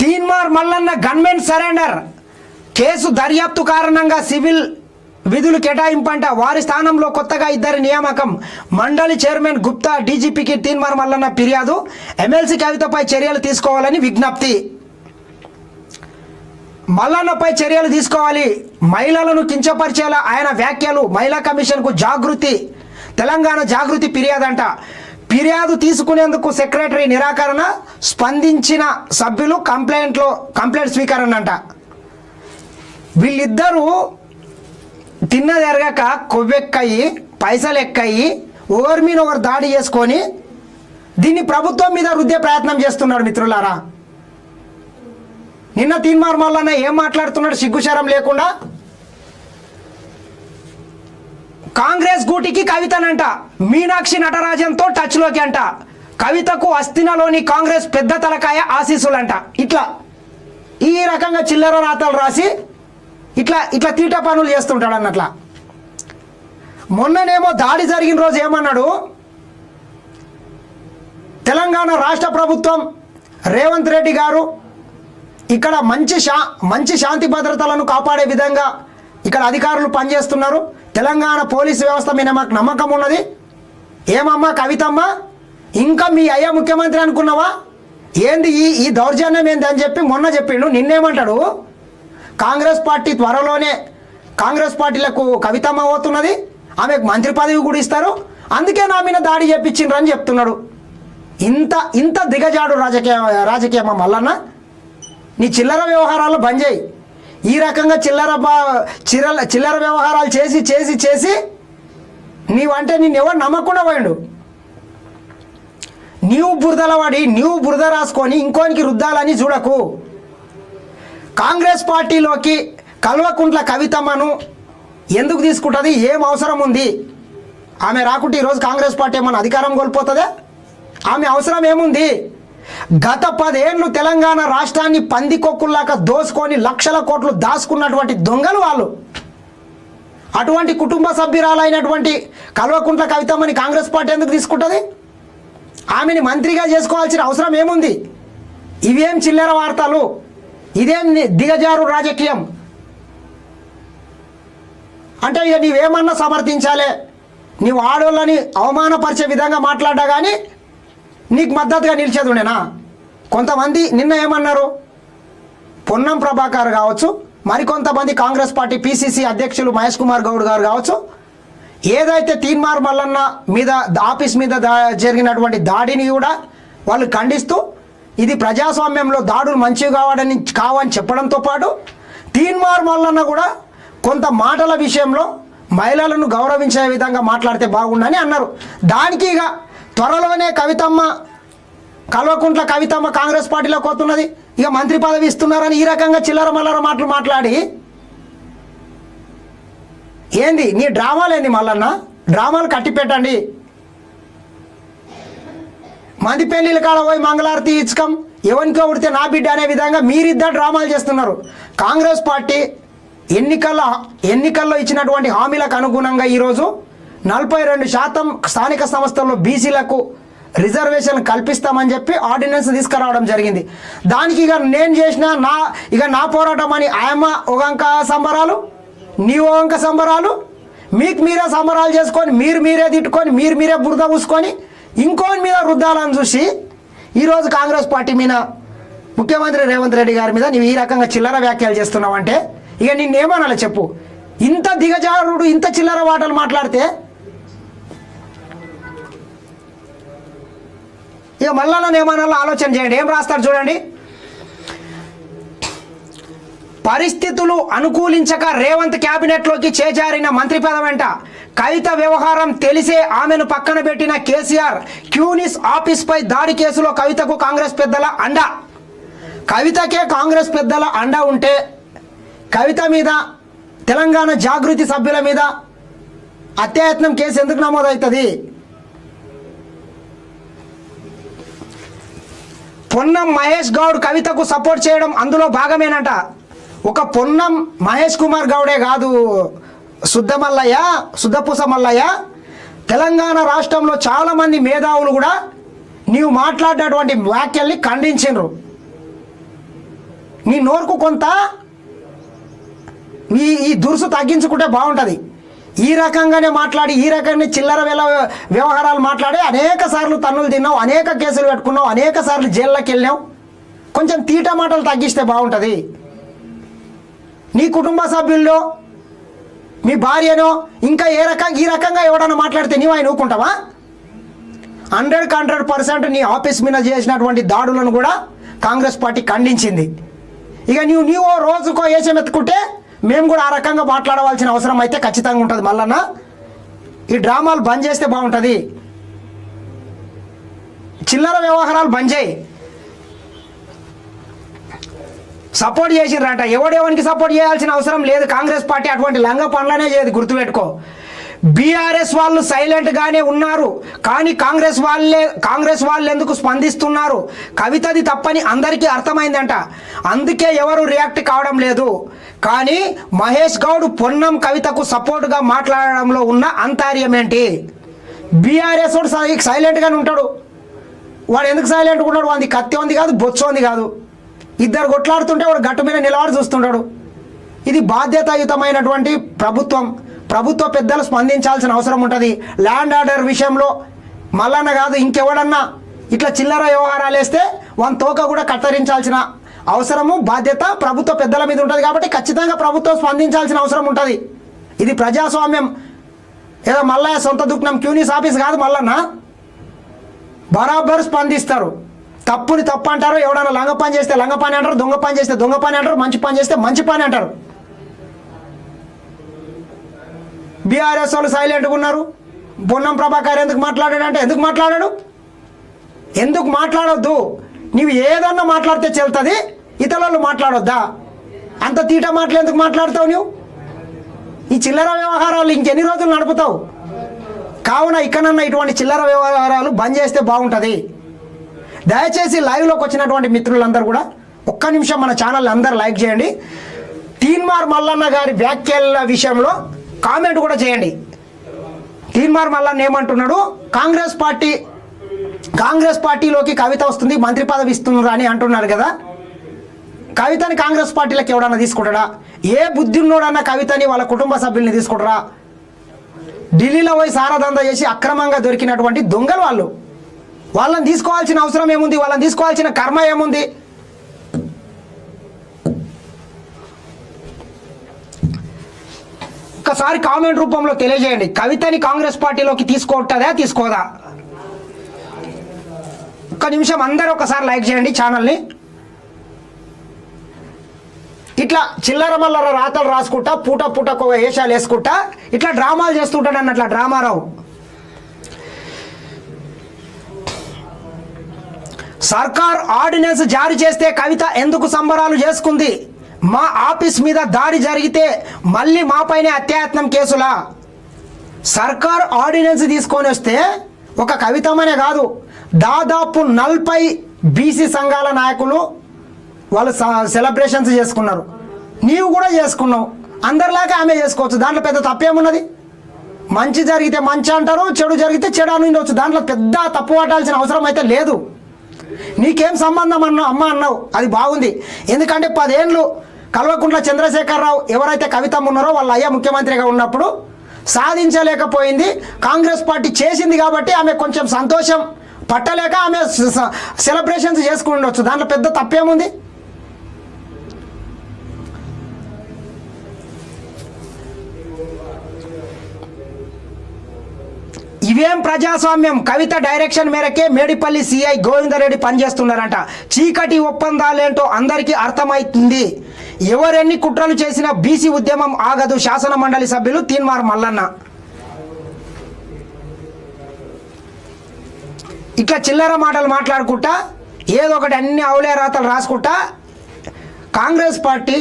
Teenmar Mallanna gunmen surrender. Case దర్యాప్తు కారణంగా civil విధులు కేటాయింపంట. వారి స్థానంలో కొత్తగా ఇద్దరి నియామకం. మండలి చైర్మన్ గుప్తా డీజీపీకి తీన్మార్ మల్లన్న ఫిర్యాదు. ఎమ్మెల్సీ కవితపై చర్యలు తీసుకోవాలని విజ్ఞప్తి. మల్లన్నపై చర్యలు తీసుకోవాలి. మహిళలను కించపరిచేలా ఆయన వ్యాఖ్యలు మహిళా కమిషన్కు జాగృతి. తెలంగాణ జాగృతి ఫిర్యాదు అంట ఫిర్యాదు తీసుకునేందుకు సెక్రటరీ నిరాకరణ స్పందించిన సభ్యులు కంప్లైంట్లో కంప్లైంట్ స్వీకరణ అంట వీళ్ళిద్దరూ తిన్న ఎరగక కొవ్వెక్కయి పైసలు ఎక్కయి ఒకరి మీద ఒకరు దాడి చేసుకొని దీన్ని ప్రభుత్వం మీద రుద్దే ప్రయత్నం చేస్తున్నాడు మిత్రులారా. నిన్న తీన్మార్ మల్లన్న ఏం మాట్లాడుతున్నాడు సిగ్గుచారం లేకుండా? కాంగ్రెస్ గూటికి కవితనంట. మీనాక్షి నటరాజన్తో టచ్లోకి అంట. కవితకు అస్థినలోని కాంగ్రెస్ పెద్ద తలకాయ ఆశీస్సులంట. ఇట్లా. ఈ రకంగా చిల్లర రాతలు రాసి ఇట్లా ఇట్లా తీట పనులు చేస్తుంటాడు అన్నట్ల మొన్ననేమో దాడి జరిగిన రోజు ఏమన్నాడు? తెలంగాణ రాష్ట్ర ప్రభుత్వం రేవంత్ రెడ్డి గారు ఇక్కడ మంచి శా మంచి శాంతి భద్రతలను కాపాడే విధంగా ఇక్కడ అధికారులు పనిచేస్తున్నారు. తెలంగాణ పోలీసు వ్యవస్థ మీద మాకు నమ్మకం ఉన్నది. ఏమమ్మా కవితమ్మ? ఇంకా మీ అయ్యా ముఖ్యమంత్రి అనుకున్నావా? ఏంది ఈ ఈ దౌర్జన్యం ఏంది అని చెప్పి మొన్న చెప్పిండు నిన్నేమంటాడు? కాంగ్రెస్ పార్టీ త్వరలోనే కాంగ్రెస్ పార్టీలకు కవితమ్మ పోతున్నది ఆమెకు మంత్రి పదవి కూడా ఇస్తారు అందుకే నా మీద దాడి చేపించిండ్రు అని చెప్తున్నాడు. ఇంత ఇంత దిగజాడు రాజకీయ రాజకీయమ్మ మల్లన్న. నీ చిల్లర వ్యవహారాలు బంద్ చేయి. ఈ రకంగా చిల్లర బా చిల్లర చిల్లర వ్యవహారాలు చేసి చేసి చేసి నీవంటే నిన్ను ఎవరు నమ్మకుండా పోయిండు. నీవు బురదల పడి నీవు బురద రాసుకొని ఇంకోనికి రుద్దాలని చూడకు. కాంగ్రెస్ పార్టీలోకి కల్వకుంట్ల కవితమ్మను ఎందుకు తీసుకుంటుంది? ఏం అవసరం ఉంది? ఆమె రాకుంటే ఈరోజు కాంగ్రెస్ పార్టీ ఏమన్నా అధికారం కోల్పోతుందా? ఆమె అవసరం ఏముంది? గత పదేళ్ళు తెలంగాణ రాష్ట్రాన్ని పందికొక్కుల్లాగా దోసుకొని లక్షల కోట్లు దాచుకున్నటువంటి దొంగలు వాళ్ళు. అటువంటి కుటుంబ సభ్యురాలైనటువంటి కల్వకుంట్ల కవితమ్మని కాంగ్రెస్ పార్టీ ఎందుకు తీసుకుంటుంది? ఆమెని మంత్రిగా చేసుకోవాల్సిన అవసరం ఏముంది? ఇవేం చిల్లర వార్తలు? ఇదేం దిగజారు రాజకీయం? అంటే ఇక నీవేమన్నా సమర్థించాలే? నీవు ఆడోళ్ళని అవమానపరిచే విధంగా మాట్లాడ్డా కానీ నీకు మద్దతుగా నిలిచేది ఉండేనా? కొంతమంది నిన్న ఏమన్నారు? పొన్నం ప్రభాకర్ కావచ్చు మరికొంతమంది కాంగ్రెస్ పార్టీ పిసిసి అధ్యక్షులు మహేష్ కుమార్ గౌడ్ గారు కావచ్చు. ఏదైతే తీన్మార్ మల్లన్న మీద ఆఫీస్ మీద దా జరిగినటువంటి దాడిని కూడా వాళ్ళు ఖండిస్తూ ఇది ప్రజాస్వామ్యంలో దాడులు మంచివి కావడని కావని చెప్పడంతో పాటు తీన్మార్ మల్లన్న కూడా కొంత మాటల విషయంలో మహిళలను గౌరవించే విధంగా మాట్లాడితే బాగుండని అన్నారు. దానికి ఇక త్వరలోనే కవితమ్మ కల్వకుంట్ల కవితమ్మ కాంగ్రెస్ పార్టీలోకి వస్తున్నది ఇక మంత్రి పదవి ఇస్తున్నారని ఈ రకంగా చిల్లర మల్లర మాటలు మాట్లాడి. ఏంది నీ డ్రామాలు ఏంది మల్లన్న? డ్రామాలు కట్టి పెట్టండి. మంది పెళ్ళిళ్ళ కాడ పోయి మంగళారతి ఇచ్చుకం ఎవరికో ఉడితే నా బిడ్డ అనే విధంగా మీరిద్దరు డ్రామాలు చేస్తున్నారు. కాంగ్రెస్ పార్టీ ఎన్నికల్లో ఎన్నికల్లో ఇచ్చినటువంటి హామీలకు అనుగుణంగా ఈరోజు నలభై రెండు శాతం స్థానిక సంస్థల్లో బీసీలకు రిజర్వేషన్ కల్పిస్తామని చెప్పి ఆర్డినెన్స్ తీసుకురావడం జరిగింది. దానికి ఇక నేను చేసిన నా ఇక నా పోరాటం అని ఆయమ్మ ఒకంక సంబరాలు నీ ఒకంక సంబరాలు మీకు మీరే సంబరాలు చేసుకొని మీరు మీరే తిట్టుకొని మీరు మీరే బురద పూసుకొని ఇంకోని మీద వృద్ధాలను చూసి ఈరోజు కాంగ్రెస్ పార్టీ మీద ముఖ్యమంత్రి రేవంత్ రెడ్డి గారి మీద నువ్వు ఈ రకంగా చిల్లర వ్యాఖ్యలు చేస్తున్నావంటే ఇక నిన్నేమనాలి చెప్పు? ఇంత దిగజారుడు ఇంత చిల్లర వాటలు మాట్లాడితే ఇక మళ్ళా నన్ను ఆలోచన చేయండి. ఏం రాస్తారు చూడండి. పరిస్థితులు అనుకూలించక రేవంత్ క్యాబినెట్లోకి చేజారిన మంత్రి వెంట కవిత వ్యవహారం తెలిసే ఆమెను పక్కన పెట్టిన కేసీఆర్ క్యూనిస్ ఆఫీస్పై దాడి కేసులో కవితకు కాంగ్రెస్ పెద్దల అండ. కవితకే కాంగ్రెస్ పెద్దల అండ ఉంటే కవిత మీద తెలంగాణ జాగృతి సభ్యుల మీద అత్యాయత్నం కేసు ఎందుకు నమోదవుతుంది? పొన్నం మహేష్ గౌడ్ కవితకు సపోర్ట్ చేయడం అందులో భాగమేనట. ఒక పొన్నం మహేష్ కుమార్ గౌడే కాదు. శుద్ధమల్లయ్య శుద్ధపూస మల్లయ్య తెలంగాణ రాష్ట్రంలో చాలామంది మేధావులు కూడా నీవు మాట్లాడినటువంటి వ్యాఖ్యల్ని ఖండించిండ్రు. నీ నోరుకు కొంత ఈ ఈ దురుసు తగ్గించుకుంటే బాగుంటుంది. ఈ రకంగానే మాట్లాడి ఈ రకంగా చిల్లర వేల వ్యవహారాలు మాట్లాడి అనేక సార్లు తన్నులు తిన్నావు అనేక కేసులు పెట్టుకున్నావు అనేక సార్లు జైల్లోకి వెళ్ళావు కొంచెం తీట మాటలు తగ్గిస్తే బాగుంటుంది. నీ కుటుంబ సభ్యుల్లో మీ భార్యనో ఇంకా ఏ రకంగా ఈ రకంగా ఎవడన్నా మాట్లాడితే నీవు ఆయన ఊకుంటావా హండ్రెడ్కి హండ్రెడ్ పర్సెంట్ నీ ఆఫీస్ మీద చేసినటువంటి దాడులను కూడా కాంగ్రెస్ పార్టీ ఖండించింది. ఇక నీవు నీవో రోజుకో ఏసం ఎత్తుకుంటే మేము కూడా ఆ రకంగా మాట్లాడవలసిన అవసరం అయితే ఖచ్చితంగా ఉంటుంది. మళ్ళన్న ఈ డ్రామాలు బంద్ చేస్తే బాగుంటుంది. చిల్లర వ్యవహారాలు బంద్ చేయి. సపోర్ట్ చేసిండ్రంట ఎవడెవనికి సపోర్ట్ చేయాల్సిన అవసరం లేదు. కాంగ్రెస్ పార్టీ అటువంటి లంగ పనులనే చేయదు. గుర్తుపెట్టుకో. బీఆర్ఎస్ వాళ్ళు సైలెంట్గానే ఉన్నారు. కానీ కాంగ్రెస్ వాళ్ళే కాంగ్రెస్ వాళ్ళు ఎందుకు స్పందిస్తున్నారు? కవితది తప్పని అందరికీ అర్థమైందంట. అందుకే ఎవరు రియాక్ట్ కావడం లేదు. కానీ మహేష్ గౌడ్ పొన్నం కవితకు సపోర్ట్గా మాట్లాడడంలో ఉన్న అంతర్యం ఏంటి? బీఆర్ఎస్ వాడు సైలెంట్గానే ఉంటాడు. వాడు ఎందుకు సైలెంట్గా ఉన్నాడు? వాడి కత్తి ఉంది కాదు బొచ్చు ఉంది కాదు. ఇద్దరు కొట్లాడుతుంటే వాడు గట్టు మీద నిలబడి చూస్తుంటాడు. ఇది బాధ్యతాయుతమైనటువంటి ప్రభుత్వం. ప్రభుత్వ పెద్దలు స్పందించాల్సిన అవసరం ఉంటుంది. ల్యాండ్ ఆర్డర్ విషయంలో మల్లన్న కాదు ఇంకెవడన్నా ఇట్లా చిల్లర వ్యవహారాలు వేస్తే వన్ తోక కూడా కత్తిరించాల్సిన అవసరము బాధ్యత ప్రభుత్వ పెద్దల మీద ఉంటుంది కాబట్టి ఖచ్చితంగా ప్రభుత్వం స్పందించాల్సిన అవసరం ఉంటుంది. ఇది ప్రజాస్వామ్యం. ఏదో మల్లయ్య సొంత దుఃఖం క్యూనిస్ ఆఫీస్ కాదు మల్లన్న. బరాబర్ స్పందిస్తారు. తప్పుని తప్పు అంటారు ఎవడన్నా లంగ పని చేస్తే లంగ పని అంటారు దొంగ పని చేస్తే దొంగ పని అంటారు మంచి పని చేస్తే మంచి పని అంటారు. బీఆర్ఎస్ వాళ్ళు సైలెంట్గా ఉన్నారు. బొన్నం ప్రభాకర్ ఎందుకు మాట్లాడాడు అంటే ఎందుకు మాట్లాడాడు? ఎందుకు మాట్లాడొద్దు? నీవు ఏదన్నా మాట్లాడితే చెల్తుంది ఇతరులు మాట్లాడొద్దా? అంత తీట మాటలు ఎందుకు మాట్లాడతావు నువ్వు ఈ చిల్లర వ్యవహారాలు ఇంకెన్ని రోజులు నడుపుతావు? కావున ఇక్కడన్నా ఇటువంటి చిల్లర వ్యవహారాలు బంద్ చేస్తే బాగుంటుంది. దయచేసి లైవ్లోకి వచ్చినటువంటి మిత్రులందరూ కూడా ఒక్క నిమిషం మన ఛానల్ అందరు లైక్ చేయండి. తీన్మార్ మల్లన్న గారి వ్యాఖ్యల విషయంలో కామెంట్ కూడా చేయండి. తీన్మార్ మల్లన్న ఏమంటున్నాడు? కాంగ్రెస్ పార్టీ కాంగ్రెస్ పార్టీలోకి కవిత వస్తుంది మంత్రి పదవి ఇస్తున్నారు అని అంటున్నారు కదా. కవితని కాంగ్రెస్ పార్టీలోకి ఎవడన్నా తీసుకుంటాడా? ఏ బుద్ధి ఉన్నోడన్నా కవితని వాళ్ళ కుటుంబ సభ్యుల్ని తీసుకుంటారా? ఢిల్లీలో పోయి సారదందా చేసి అక్రమంగా దొరికినటువంటి దొంగలు వాళ్ళు. వాళ్ళని తీసుకోవాల్సిన అవసరం ఏముంది? వాళ్ళని తీసుకోవాల్సిన కర్మ ఏముంది? ఒక్కసారి కామెంట్ రూపంలో తెలియజేయండి. కవితని కాంగ్రెస్ పార్టీలోకి తీసుకోవట్టదా తీసుకోదా? ఒక్క నిమిషం అందరూ ఒకసారి లైక్ చేయండి ఛానల్ని. ఇట్లా చిల్లర మల్లర రాతలు రాసుకుంటా పూట పూటకు వేషాలు వేసుకుంటా ఇట్లా డ్రామాలు చేస్తుంటాడు అట్లా డ్రామారావు. సర్కార్ ఆర్డినెన్స్ జారీ చేస్తే కవిత ఎందుకు సంబరాలు చేసుకుంది? మా ఆఫీస్ మీద దాడి జరిగితే మళ్ళీ మాపైనే అత్యాయత్నం కేసులా? సర్కార్ ఆర్డినెన్స్ తీసుకొని వస్తే ఒక కవితమనే కాదు దాదాపు నలభై బీసీ సంఘాల నాయకులు వాళ్ళు సెలబ్రేషన్స్ చేసుకున్నారు. నీవు కూడా చేసుకున్నావు. అందరిలాగా ఆమె చేసుకోవచ్చు. దాంట్లో పెద్ద తప్పేమున్నది? మంచి జరిగితే మంచి అంటారు చెడు జరిగితే చెడు అని ఉండవచ్చు దాంట్లో పెద్ద తప్పు పట్టాల్సిన అవసరం అయితే లేదు. నీకేం సంబంధం అన్నావు అమ్మ అన్నావు? అది బాగుంది. ఎందుకంటే పదేళ్ళు కల్వకుంట్ల చంద్రశేఖరరావు ఎవరైతే కవితం ఉన్నారో వాళ్ళ అయ్య ముఖ్యమంత్రిగా ఉన్నప్పుడు సాధించలేకపోయింది. కాంగ్రెస్ పార్టీ చేసింది కాబట్టి ఆమె కొంచెం సంతోషం పట్టలేక ఆమె సెలబ్రేషన్స్ చేసుకుని ఉండొచ్చు దాంట్లో పెద్ద తప్పేముంది? ఇవేం ప్రజాస్వామ్యం? కవిత డైరెక్షన్ మేరకే మేడిపల్లి సిఐ గోవిందరెడ్డి పనిచేస్తున్నారంట. చీకటి ఒప్పందాలేంటో అందరికీ అర్థమవుతుంది ఎవరెన్ని కుట్రలు చేసినా బీసీ ఉద్యమం ఆగదు. శాసన మండలి సభ్యులు తీన్మార్ మల్లన్న. ఇట్లా చిల్లర మాటలు మాట్లాడుకుంటా ఏదో ఒకటి అన్ని అవలే రాతలు రాసుకుంటా కాంగ్రెస్ పార్టీ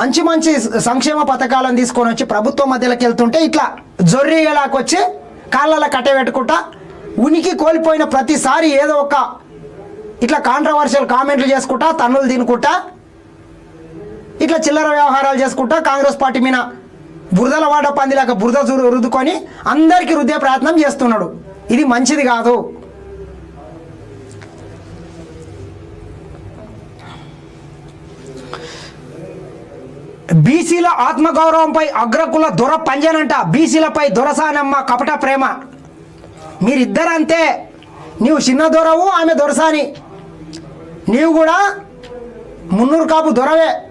మంచి మంచి సంక్షేమ పథకాలను తీసుకొని వచ్చి ప్రభుత్వం మధ్యలోకి వెళ్తుంటే ఇట్లా జొర్రిగలాకొచ్చి కాళ్ళలో కట్టబెట్టుకుంటా ఉనికి కోల్పోయిన ప్రతిసారి ఏదో ఒక ఇట్లా కాంట్రవర్షియల్ కామెంట్లు చేసుకుంటా తన్నులు తినుకుంటా ఇట్లా చిల్లర వ్యవహారాలు చేసుకుంటా కాంగ్రెస్ పార్టీ మీద బురదల వాడ పందిలాక బురద రు- రుద్దుకొని అందరికీ రుద్దే ప్రయత్నం చేస్తున్నాడు. ఇది మంచిది కాదు. బీసీల ఆత్మగౌరవంపై అగ్రకుల దొర పంజనంట. బీసీలపై దొరసానమ్మ కపట ప్రేమ. మీరిద్దరంతే. నీవు చిన్న దొరవు ఆమె దొరసాని. నీవు కూడా మున్నూరు కాపు దొరవే.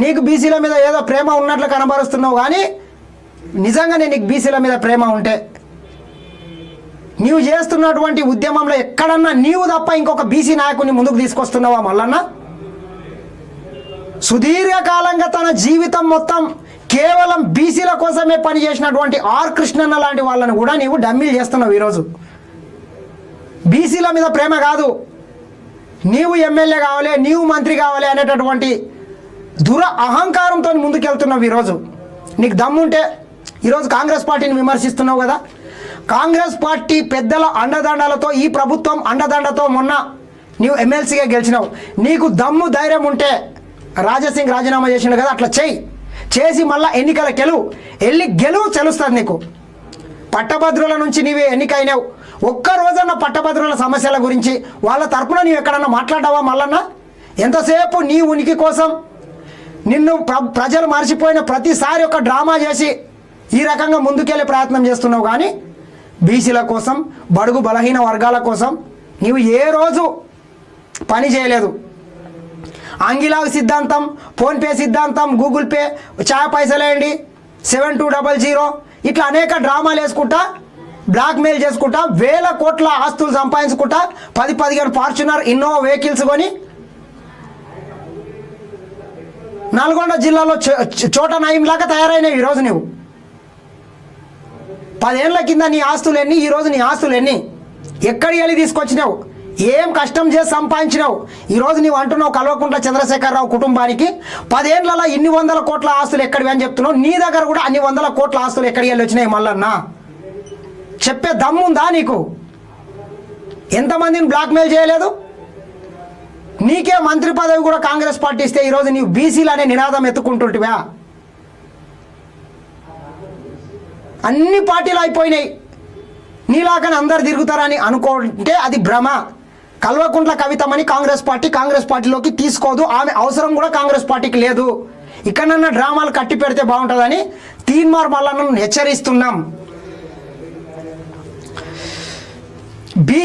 నీకు బీసీల మీద ఏదో ప్రేమ ఉన్నట్లు కనబరుస్తున్నావు కానీ నిజంగానే నీకు బీసీల మీద ప్రేమ ఉంటే నీవు చేస్తున్నటువంటి ఉద్యమంలో ఎక్కడన్నా నీవు తప్ప ఇంకొక బీసీ నాయకుని ముందుకు తీసుకొస్తున్నావా మల్లన్న? సుదీర్ఘకాలంగా తన జీవితం మొత్తం కేవలం బీసీల కోసమే పనిచేసినటువంటి ఆర్ కృష్ణన్న లాంటి వాళ్ళని కూడా నీవు డమ్మీలు చేస్తున్నావు ఈరోజు. బీసీల మీద ప్రేమ కాదు. నీవు ఎమ్మెల్యే కావాలి నీవు మంత్రి కావాలి అనేటటువంటి దుర అహంకారంతో ముందుకెళ్తున్నావు ఈరోజు. నీకు దమ్ముంటే ఈరోజు కాంగ్రెస్ పార్టీని విమర్శిస్తున్నావు కదా. కాంగ్రెస్ పార్టీ పెద్దల అండదండలతో ఈ ప్రభుత్వం అండదండతో మొన్న నీవు ఎమ్మెల్సీగా గెలిచినావు. నీకు దమ్ము ధైర్యం ఉంటే రాజసింగ్ రాజీనామా చేసిండు కదా అట్లా చేయి. చేసి మళ్ళీ ఎన్నికల గెలువు వెళ్ళి గెలువు చెలుస్తుంది నీకు? పట్టభద్రుల నుంచి నీవే ఎన్నికైనావు. ఒక్క రోజన్న పట్టభద్రుల సమస్యల గురించి వాళ్ళ తరపున నీవు ఎక్కడన్నా మాట్లాడావా మల్లన్నా? ఎంతసేపు నీ ఉనికి కోసం నిన్ను ప్ర ప్రజలు మర్చిపోయిన ప్రతిసారి ఒక డ్రామా చేసి ఈ రకంగా ముందుకెళ్ళే ప్రయత్నం చేస్తున్నావు కానీ బీసీల కోసం బడుగు బలహీన వర్గాల కోసం నీవు ఏ రోజు పని చేయలేదు. ఆంగిలాగ్ సిద్ధాంతం ఫోన్పే సిద్ధాంతం గూగుల్ పే ఛాయ్ పైసలేయండి సెవెన్ టూ డబల్ జీరో ఇట్లా అనేక డ్రామాలు వేసుకుంటా బ్లాక్మెయిల్ చేసుకుంటా వేల కోట్ల ఆస్తులు సంపాదించుకుంటా పది పదిహేను ఫార్చునర్ ఇన్నోవా వెహికల్స్ కొని నల్గొండ జిల్లాలో చో- చోట నయంలాగా తయారైనవి ఈరోజు నువ్వు పదేళ్ళ కింద నీ ఆస్తులు ఎన్ని ఈరోజు నీ ఆస్తులు ఎన్ని? ఎక్కడికి వెళ్ళి తీసుకొచ్చినావు? ఏం కష్టం చేసి సంపాదించినావు? ఈరోజు నీవు అంటున్నావు కల్వకుంట్ల చంద్రశేఖరరావు కుటుంబానికి పదేళ్ళలో ఇన్ని వందల కోట్ల ఆస్తులు ఎక్కడివి అని చెప్తున్నావు. నీ దగ్గర కూడా అన్ని వందల కోట్ల ఆస్తులు ఎక్కడికి వెళ్ళి వచ్చినాయి మల్లన్నా? చెప్పే దమ్ముందా నీకు? ఎంతమందిని బ్లాక్మెయిల్ చేయలేదు? నీకే మంత్రి పదవి కూడా కాంగ్రెస్ పార్టీ ఇస్తే ఈరోజు నీవు బీసీలు అనే నినాదం ఎత్తుకుంటుంటివా? అన్ని పార్టీలు అయిపోయినాయి. నీలాగని అందరు తిరుగుతారని అనుకుంటే అది భ్రమ. కల్వకుంట్ల కవితమని కాంగ్రెస్ పార్టీ కాంగ్రెస్ పార్టీలోకి తీసుకోదు. ఆమె అవసరం కూడా కాంగ్రెస్ పార్టీకి లేదు. ఇక్కడన్నా డ్రామాలు కట్టి పెడితే బాగుంటుందని తీన్మార్ మల్లన్నను హెచ్చరిస్తున్నాం. బీ